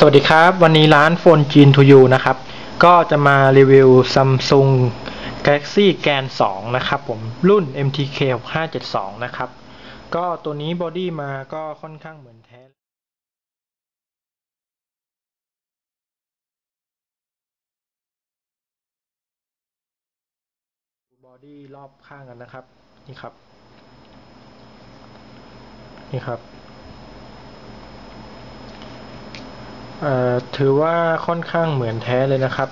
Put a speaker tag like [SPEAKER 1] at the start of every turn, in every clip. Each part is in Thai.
[SPEAKER 1] สวัสดีครับ วันนี้ร้านโฟนจีนทูยูนะครับ ก็จะมารีวิว Samsung Galaxy Gan 2 นะครับผม รุ่น MTK 6572 นะครับ ก็ตัวนี้บอดี้มาก็ค่อนข้างเหมือนแท้บอดี้รอบข้างกันนะครับ นี่ครับ นี่ครับ เอ่อ ถือว่าค่อนข้างเหมือนแท้เลยนะครับ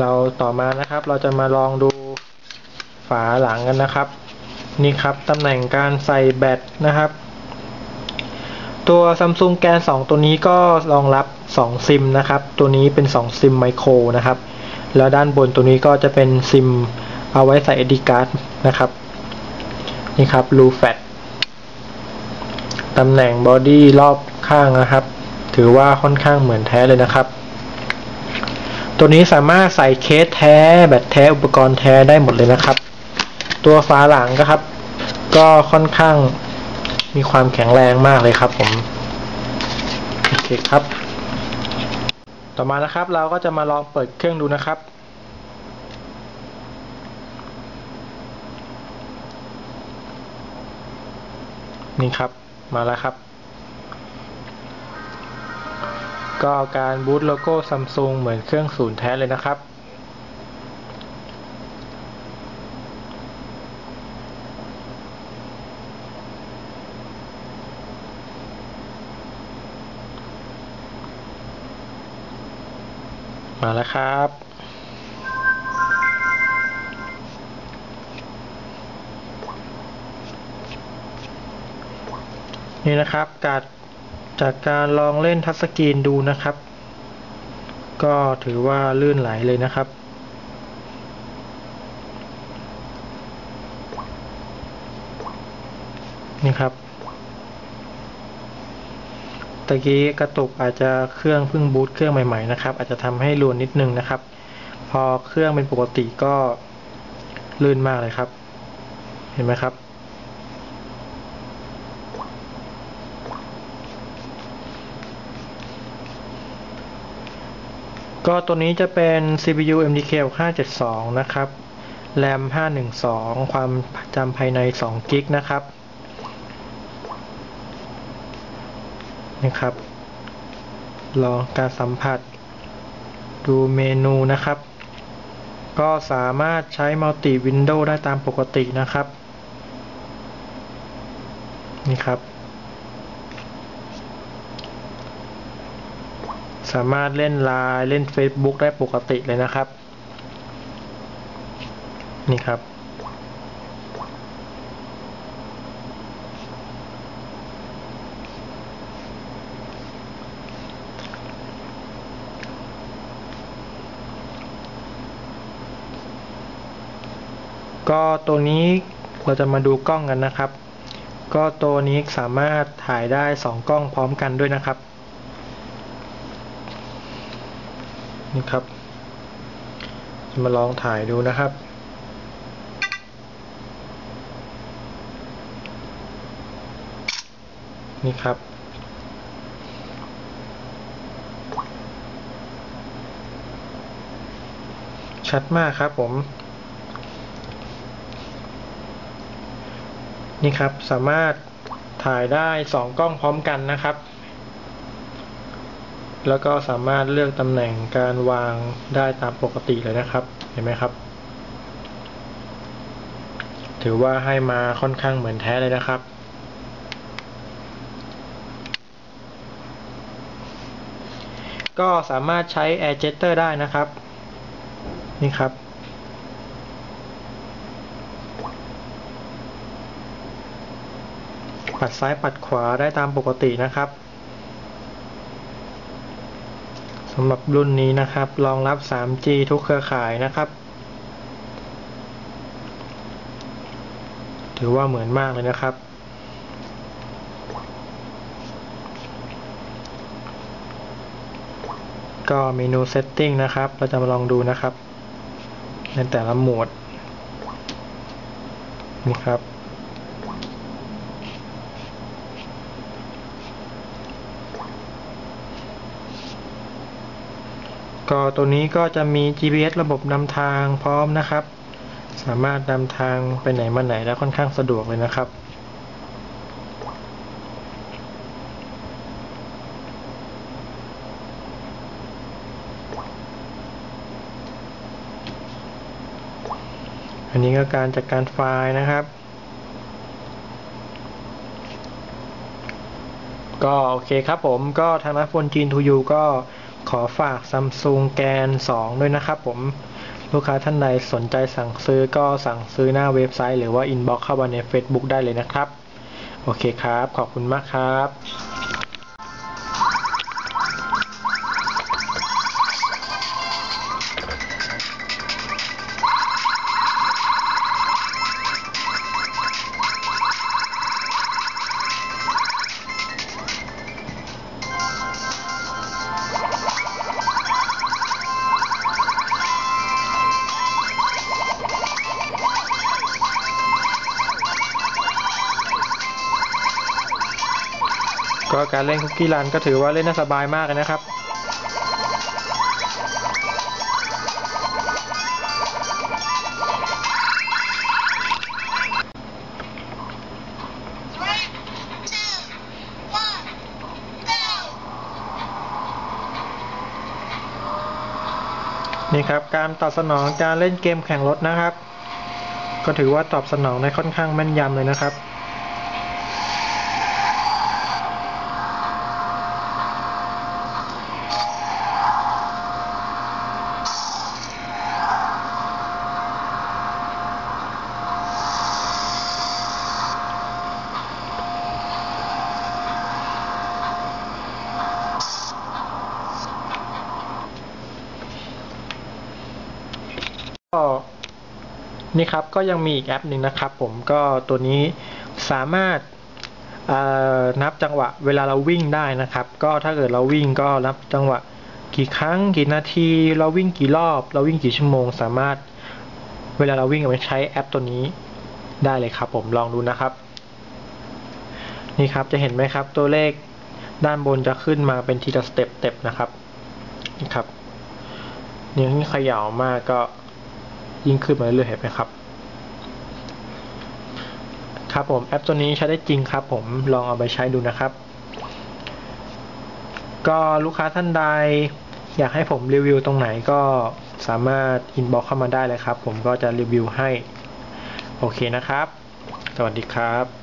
[SPEAKER 1] เราต่อมานะครับเราจะมาลองดูฝาหลังกันนะครับ นี่ครับตำแหน่งการใส่แบตนะครับ ตัว Samsung Gan 2ตัวนี้ก็รองรับ 2 ซิมนะครับ ตัวนี้เป็น 2 ซิมไมโครนะครับ แล้วด้านบนตัวนี้ก็จะเป็นซิมเอาไว้ใส่ SD card นะครับ นี่ครับรูแฟตตำแหน่งบอดี้รอบข้างนะครับ ถือว่าค่อนข้างเหมือนแท้เลยนะครับ ตัวนี้สามารถใส่เคสแท้แบตแท้อุปกรณ์แท้ได้หมดเลยนะครับ ตัวฝาหลังก็ครับ ก็ค่อนข้างมีความแข็งแรงมากเลยครับผมโอเคครับ ต่อมานะครับ เราก็จะมาลองเปิดเครื่องดูนะครับนี่ครับ มาแล้วครับ ก็การบูตโลโก้ซัมซุงเหมือนเครื่องศูนย์แท้เลยนะครับ มาแล้วครับนี่นะครับการ จากการลองเล่นทัชสกรีนดูนะครับ ก็ถือว่าลื่นไหลเลยนะครับ นี่ครับตะกี้กระตุกอาจจะเครื่องเพิ่งบูตเครื่องใหม่ๆนะครับ อาจจะทำให้รวนนิดนึงนะครับ พอเครื่องเป็นปกติก็ลื่นมากเลยครับ เห็นไหมครับ ก็ตัวนี้จะเป็น CPU MDK 572 นะครับ RAM 512 ความจำภายใน2 g b นะครับนี่ครับลองการสัมผัส ดูเมนูนะครับ ก็สามารถใช้มัลติวินโดว์ได้ตามปกตินะครับ นี่ครับ สามารถเล่นไลน์เล่น Facebook ได้ปกติเลยนะครับ นี่ครับ ก็ตัวนี้เราจะมาดูกล้องกันนะครับ ก็ตัวนี้สามารถถ่ายได้ 2 กล้องพร้อมกันด้วยนะครับ นี่ครับ จะมาลองถ่ายดูนะครับ นี่ครับ ชัดมากครับผม นี่ครับสามารถถ่ายได้สองกล้องพร้อมกันนะครับ แล้วก็สามารถเลือกตำแหน่งการวางได้ตามปกติเลยนะครับ เห็นไหมครับ ถือว่าให้มาค่อนข้างเหมือนแท้เลยนะครับ ก็สามารถใช้ Air j e t t e r ได้นะครับ นี่ครับปัดซ้ายปัดขวาได้ตามปกตินะครับ สำหรับรุ่นนี้นะครับ รองรับ 3G ทุกเครือข่ายนะครับ ถือว่าเหมือนมากเลยนะครับ ก็เมนู Setting นะครับ เราจะมาลองดูนะครับ ในแต่ละโหมด นี่ครับ ก็ตัวนี้ก็จะมี GPS ระบบนำทางพร้อมนะครับ สามารถนำทางไปไหนมาไหนได้ค่อนข้างสะดวกเลยนะครับอันนี้ก็การจัดการไฟล์นะครับ ก็โอเคครับผมก็ทางร้านโฟนจีนทูยูก็ ขอฝากซัมซุงแกน 2 ด้วยนะครับผมลูกค้าท่านใดสนใจสั่งซื้อก็สั่งซื้อหน้าเว็บไซต์ หรือว่าอินบ็อกเข้ามาใน Facebook ได้เลยนะครับ โอเคครับ ขอบคุณมากครับ ก็การเล่นคุกกี้รันก็ถือว่าเล่นน่าสบายมากเลยนะครับ นี่ครับการตอบสนองการเล่นเกมแข่งรถนะครับ ก็ถือว่าตอบสนองได้ค่อนข้างแม่นยำเลยนะครับ นี่ครับก็ยังมีอีกแอปหนึ่งนะครับผมก็ตัวนี้สามารถนับจังหวะเวลาเราวิ่งได้นะครับ ก็ถ้าเกิดเราวิ่งก็นับจังหวะกี่ครั้งกี่นาที เราวิ่งกี่รอบ เราวิ่งกี่ชั่วโมง สามารถเวลาเราวิ่งเราใช้แอปตัวนี้ได้เลยครับ ผมลองดูนะครับ นี่ครับจะเห็นไหมครับ ตัวเลขด้านบนจะขึ้นมาเป็นทีละสเต็ปเต็ปนะครับนี่ครับยิ่งเขย่ามากก็ ยิ่งขึ้นมาเรื่อยๆเห็นไหมครับ ครับผมแอปตัวนี้ใช้ได้จริงครับ ผมลองเอาไปใช้ดูนะครับ ก็ลูกค้าท่านใด อยากให้ผมรีวิวตรงไหนก็สามารถอินบ็อกเข้ามาได้เลยครับ ผมก็จะรีวิวให้ โอเคนะครับ สวัสดีครับ